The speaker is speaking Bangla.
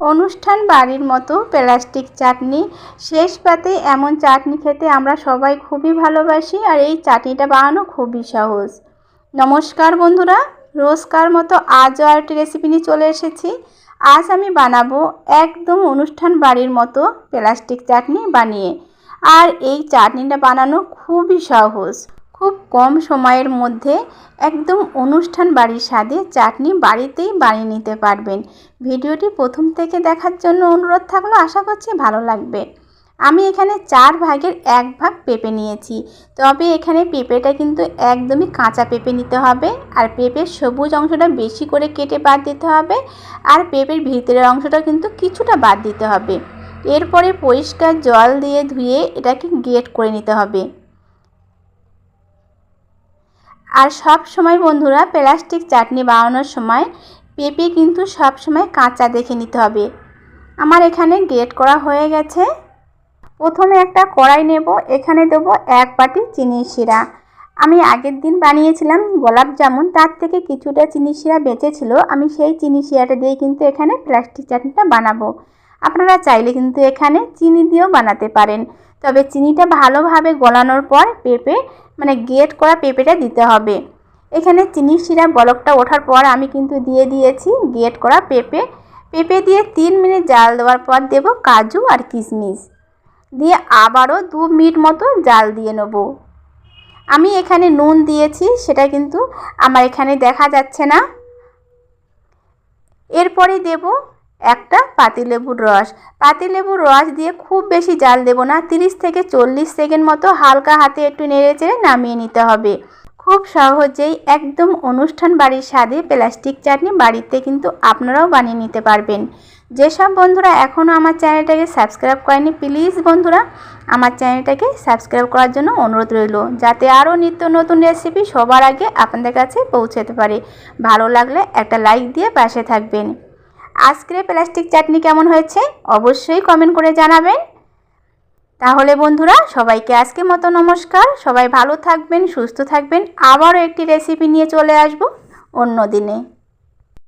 অনুষ্ঠান বাড়ির মতো, প্লাস্টিক চাটনি। শেষ পাতে এমন চাটনি খেতে আমরা সবাই খুবই ভালোবাসি আর এই চাটনিটা বানানো খুবই সহজ। নমস্কার বন্ধুরা, রোজকার মতো আজও আরেকটি রেসিপি নিয়ে চলে এসেছি। আজ আমি বানাবো একদম অনুষ্ঠান বাড়ির মতো প্লাস্টিক চাটনি বানিয়ে। আর এই চাটনিটা বানানো খুবই সহজ। খুব কম সময়ের মধ্যে একদম অনুষ্ঠান বাড়ির স্বাদে চাটনি বাড়িতেই বানিয়ে নিতে পারবেন। ভিডিওটি প্রথম থেকে দেখার জন্য অনুরোধ থাকল, আশা করছি ভালো লাগবে। আমি এখানে চার ভাগের এক ভাগ পেঁপে নিয়েছি। তবে এখানে পেঁপেটা কিন্তু একদমই কাঁচা পেঁপে নিতে হবে আর পেঁপের সবুজ অংশটা বেশি করে কেটে বাদ দিতে হবে আর পেঁপের ভিতরের অংশটা কিন্তু কিছুটা বাদ দিতে হবে। এরপরে পরিষ্কার জল দিয়ে ধুয়ে এটাকে গেট করে নিতে হবে। আর সব সময় বন্ধুরা প্লাস্টিক চাটনি বানানোর সময় পেঁপে কিন্তু সব সময় কাঁচা দেখে নিতে হবে। আমার এখানে গ্রেট করা হয়ে গেছে। প্রথমে একটা কড়াই নেব, এখানে দেব এক বাটি চিনি শিরা। আমি আগের দিন বানিয়েছিলাম গোলাপ জামুন, তার থেকে কিছুটা চিনি শিরা বেঁচেছিল, আমি সেই চিনি শিরাটা দিয়ে কিন্তু এখানে প্লাস্টিক চাটনিটা বানাবো। আপনারা চাইলে কিন্তু এখানে চিনি দিয়েও বানাতে পারেন। তবে চিনিটা ভালোভাবে গলানোর পর পেঁপে মানে গেট করা পেঁপেটা দিতে হবে। এখানে চিনি শিরা বলকটা ওঠার পর আমি কিন্তু দিয়ে দিয়েছি গেট করা পেঁপে। পেঁপে দিয়ে তিন মিনিট জাল দেওয়ার পর দেব কাজু আর কিশমিশ। দিয়ে আবারও দু মিনিট মতো জাল দিয়ে নেব। আমি এখানে নুন দিয়েছি, সেটা কিন্তু আমার এখানে দেখা যাচ্ছে না। এরপরে দেব একটা পাতিলেবুর রস। পাতিলেবুর রস দিয়ে খুব বেশি জাল দেব না, তিরিশ থেকে চল্লিশ সেকেন্ড মতো হালকা হাতে একটু নেড়ে চেড়ে নামিয়ে নিতে হবে। খুব সহজেই একদম অনুষ্ঠান বাড়ির স্বাদে প্লাস্টিক চাটনি বাড়িতে কিন্তু আপনারাও বানিয়ে নিতে পারবেন। যেসব বন্ধুরা এখনও আমার চ্যানেলটাকে সাবস্ক্রাইব করেনি, প্লিজ বন্ধুরা আমার চ্যানেলটাকে সাবস্ক্রাইব করার জন্য অনুরোধ রইল, যাতে আরও নিত্য নতুন রেসিপি সবার আগে আপনাদের কাছে পৌঁছাতে পারে। ভালো লাগলে একটা লাইক দিয়ে পাশে থাকবেন। আজকের প্লাস্টিক চাটনি কেমন হয়েছে অবশ্যই কমেন্ট করে জানাবেন। তাহলে বন্ধুরা, সবাইকে আজকে মতো নমস্কার। সবাই ভালো থাকবেন, সুস্থ থাকবেন। আবারও একটি রেসিপি নিয়ে চলে আসব অন্য দিনে